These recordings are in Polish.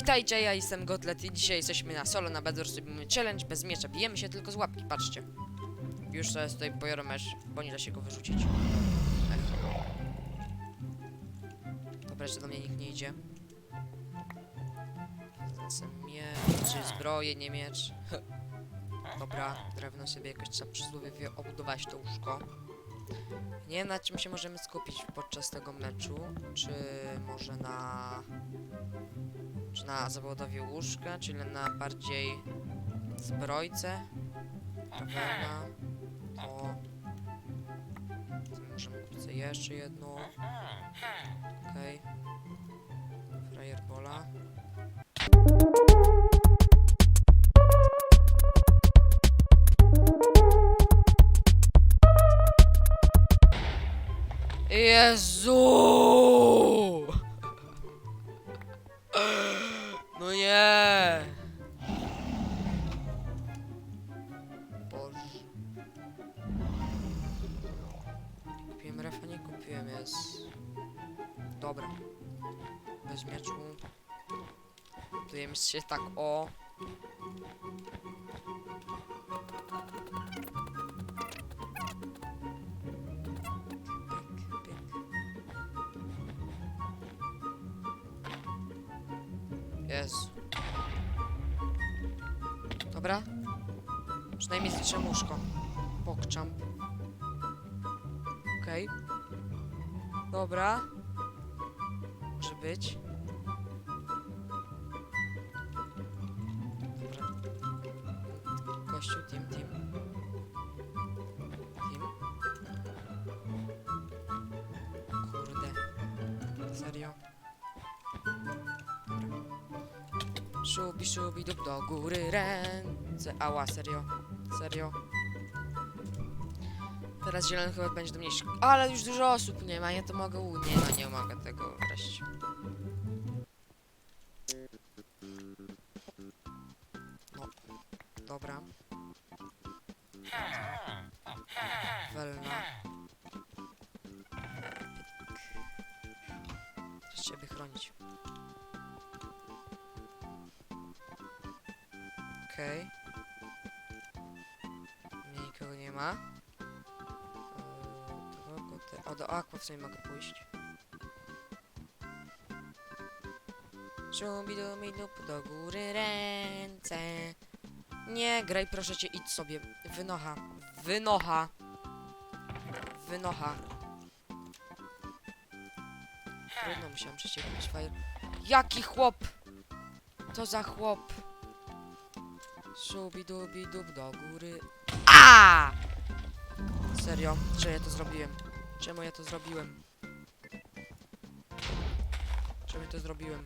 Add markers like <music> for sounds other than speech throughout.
Witajcie, ja jestem Gotlet i dzisiaj jesteśmy na solo na Bedwars robimy challenge bez miecza. Bijemy się tylko z łapki, patrzcie. Już sobie tutaj pojarę mecz, bo nie da się go wyrzucić. Dobra, jeszcze do mnie nikt nie idzie. Zacę miecz, zbroję, nie miecz. <laughs> Dobra, drewno sobie jakoś trzeba obudować to łóżko. Nie wiem na czym się możemy skupić podczas tego meczu. Czy może na czy na zawodowie łóżka, czyli na bardziej zbrojce. Prawda? O. Możemy kupić jeszcze jedną. Okej. Frajerbola. Jezu! No nie! Boże. Kupiłem refa, nie kupiłem, jest... Dobra. Bez mieczu. Budujemy się tak, o. Jezu. Dobra. Przynajmniej zliczę łóżko. Pokczam. Okej. Dobra. Może być. Dobra. Kościół, team, team. Team. Kurde. Serio? Szubi, szubi, dup do góry ręce. Ała, serio? Serio? Teraz zielony chyba będzie do mnie Ale już dużo osób nie ma, ja to mogę u... Nie no, nie mogę tego wreszcie. No, dobra. Welna. Chcę ciebie chronić. Okej. Nie, nikogo nie ma. Eee, do. O, do Aqua w sumie mogę pójść. Szubi dup do góry ręce. Nie, graj proszę cię, idź sobie. Wynocha. Wynocha. Wynocha. Trudno, musiałem przecież fire. Jaki chłop! Co za chłop? Szubi dubi dub do góry. A! Serio, że ja to zrobiłem? Czemu ja to zrobiłem? Czemu ja to zrobiłem?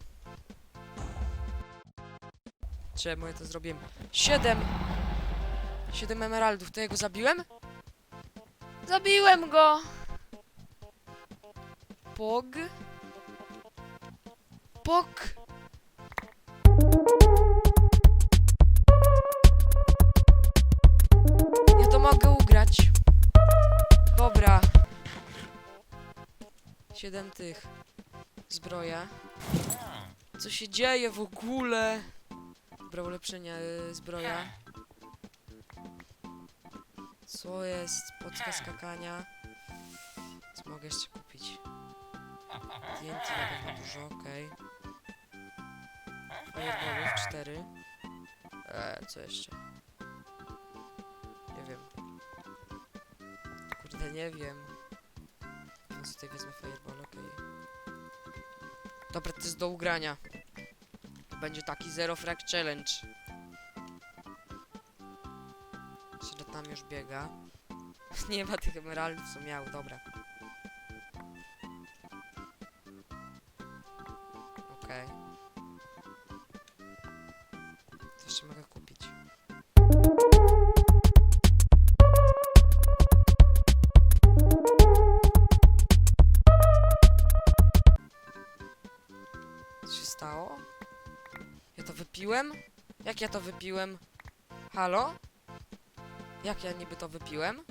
Czemu ja to zrobiłem? Siedem! Siedem emeraldów, to ja go zabiłem? Zabiłem go! Pog? Pok? Siedem tych. Zbroja. Co się dzieje w ogóle? Dobra, ulepszenia y, zbroja. Co jest? Podska skakania. Co mogę jeszcze kupić? TNT na pewno dużo, okej. Fireballów 4. Eee, co jeszcze? Nie wiem. Kurde, nie wiem. Więc tutaj wezmę fireball, okej. Dobra, to jest do ugrania. Będzie taki zero frag challenge. Że tam już biega. <laughs> nie ma tych emeraldów, co miał, dobra. Okej. Co jeszcze mogę wypiłem? Jak ja to wypiłem? Halo? Jak ja niby to wypiłem?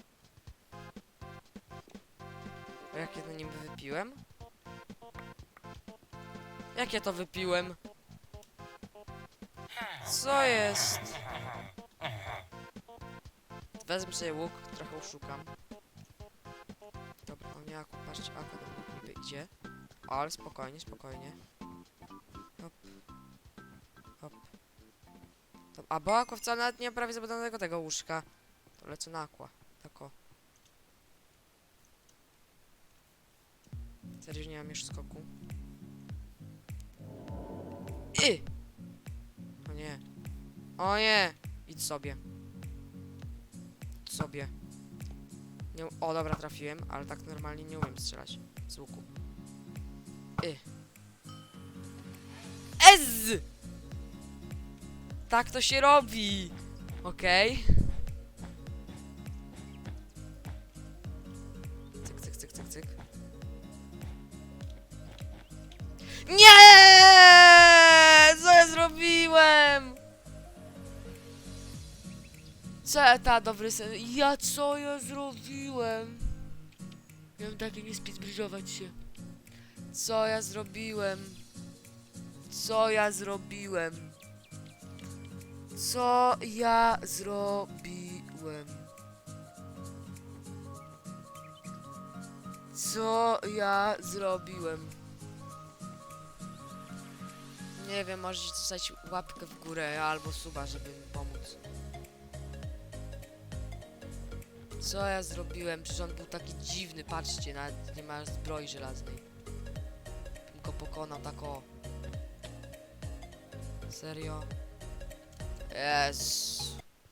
Jak ja to niby wypiłem? Jak ja to wypiłem? Co jest? Wezmę sobie łuk, trochę oszukam. Dobra, o nie, aku, patrzcie, aku tam łuk niby idzie. Ale spokojnie, spokojnie. A bo aqua wcale nawet nie ma prawie zabudowanego tego łóżka. To lecę na aqua. Tak o. Serio, nie mam już skoku. I! O nie. O nie! Idź sobie. Idź sobie. Nie, o, dobra, trafiłem, ale tak normalnie nie umiem strzelać z łuku. Y. Ez! Tak to się robi! Okej. Cyk, cyk, cyk, cyk, cyk. Nie! Co ja zrobiłem? Co ja ta dobry sen? Ja co ja zrobiłem? Miałem takie nie zbliżować się. Co ja zrobiłem? Co ja zrobiłem? Co ja zrobiłem? Co ja zrobiłem? Nie wiem, możecie zostawić łapkę w górę albo suba, żeby mi pomóc. Co ja zrobiłem? Przecież on był taki dziwny, patrzcie, nawet nie ma zbroi żelaznej. Bym go pokonał tak o. Serio? Yes.